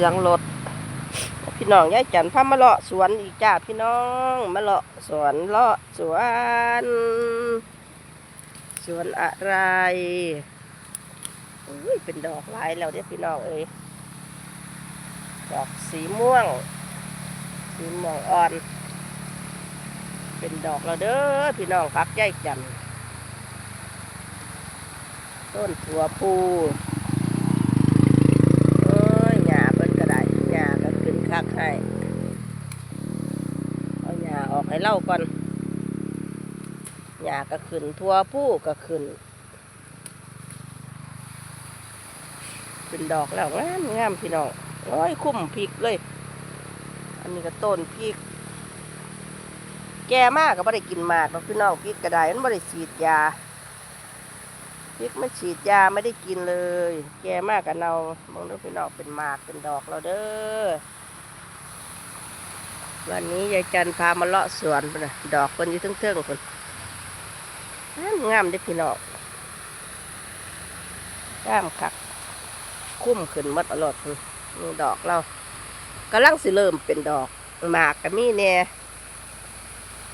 สียงรถพี่น้องยายจันพามาเลาะสวนอีกจ้าพี่น้องมาเลาะสวนเลาะสวนสวนอะไรอุ้ยเป็นดอกลายแล้วเด้อพี่น้องเอ้ยดอกสีม่วง สีม่วงอ่อน เป็นดอกแล้วเด้อพี่น้องพักยายจันต้นถั่วพูเอ้ยหญ้าเพิ่นก็ได้หญ้าก็ขึ้น คักให้เอาหญ้าออกให้เล่าก่อนหญ้าก็ขึ้นทั่วผู้ก็ขึ้นเป็นดอกแล้วงามงามพี่น้องโอ้ยคุ้มพริกเลย อันนี้ก็ต้นพริก แก่มากก็ไม่ได้กินมากพี่น้องพริกกระไดมันไม่ได้ฉีดยาพริกไมันฉีดยาไม่ได้กินเลย แก่มากกันเอามองดูพี่น้องเป็นหมากเป็นดอกเราเด้อ วันนี้ยายจันพามาเลาะสวนนะดอกคนอยู่เทิงๆคนงามงามเด้พี่น้องงามคัก คุ้มขึ้นหมดอรรถพุ่นนี่ดอกเรากำลังสิเริ่มเป็นดอกหมากก็มีแน่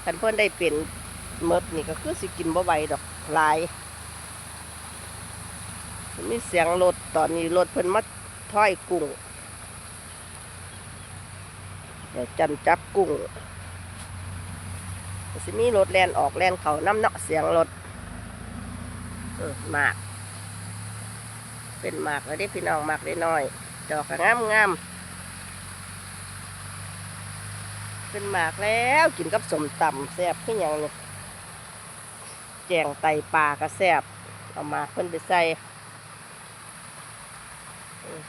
คันเพิ่นได้เป็นเมดนี่ก็คือสิกินบ่ไหวดอกลาย มีเสียงรถตอนนี้รถเพิ่นมาถ้อยกุ้ง เดี๋ยวจันจับกุ้งสิมีรถแลนออกแลนเขาน้ำเนาะเสียงรถหมาก เป็นหมากแล้วได้พี่น้องหมากได้น้อย ดอกก็งามงามเป็นหมากแล้วกินกับสมตำแซ่บขึ้นอย่างนี้แจงไตปลาก็แซ่บเอาหมากเพิ่นไปใส่อืม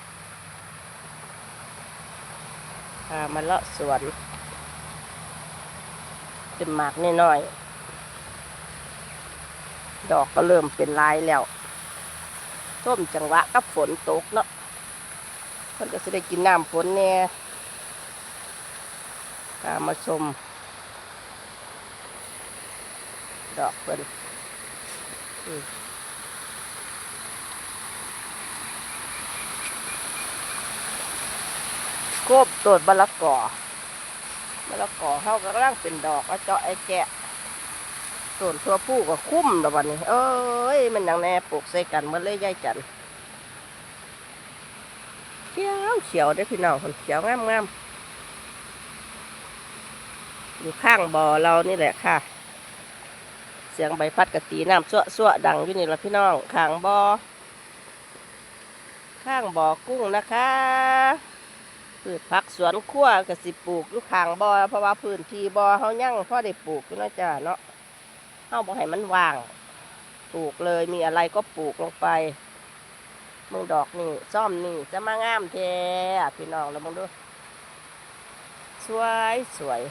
พามาเลาะสวนเป็นหมากน้อยๆดอกก็เริ่มเป็นลายแล้วต้มจังหวะกับฝนตกเนาะเพิ่นก็จะได้กินน้ำฝนแน่พามมาชม ดอกเพิ่นอืม โคบต้นมะละกอมะละกอเขากำลังเป็นดอกเจาะไอ้แกะต้นตัวผู้ก็คุ้มแล้ววันนี้ เอ้ย มันย่างแน่ปลูกใส่กันหมาเลยยายจันเขียวเขียวได้พี่น้องคนเขียวงามงามๆอยู่ข้างบ่อเรานี่แหละค่ะ เสียงใบพัดกะตีน้ำสั่วสั่วๆดังอยู่นี่ละพี่น้องข้างบ่อข้างบ่อกุ้งนะคะ พืชผักสวนครัวกสิปลูกอยู่ข้างบ่อเพราะว่าพื้นที่บ่อเขายั่งพอได้ปลูกอยู่นะจ๊ะเนาะเฮาบ่ให้มันว่าง ปลูกเลยมีอะไรก็ปลูกลงไปมึงดอกนี่ซ่อมนี่จะมางามแท้พี่น้องแล้วมึงดู สวยสวย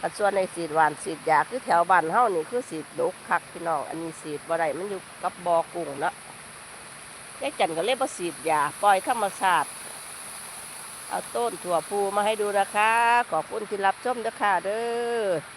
อันส่วนในสีดหวานสีดยาคือแถวบ้านเฮานี่คือสีดดกคักพี่น้อง อันนี้สีดบ่ได้มันอยู่กับบ่อกุ้งเนาะยายจันก็เลยบ่สีดยาปล่อยธรรมชาติ เอาต้นถั่วพูมาให้ดูนะคะ ขอบคุณที่รับชมนะคะเด้อ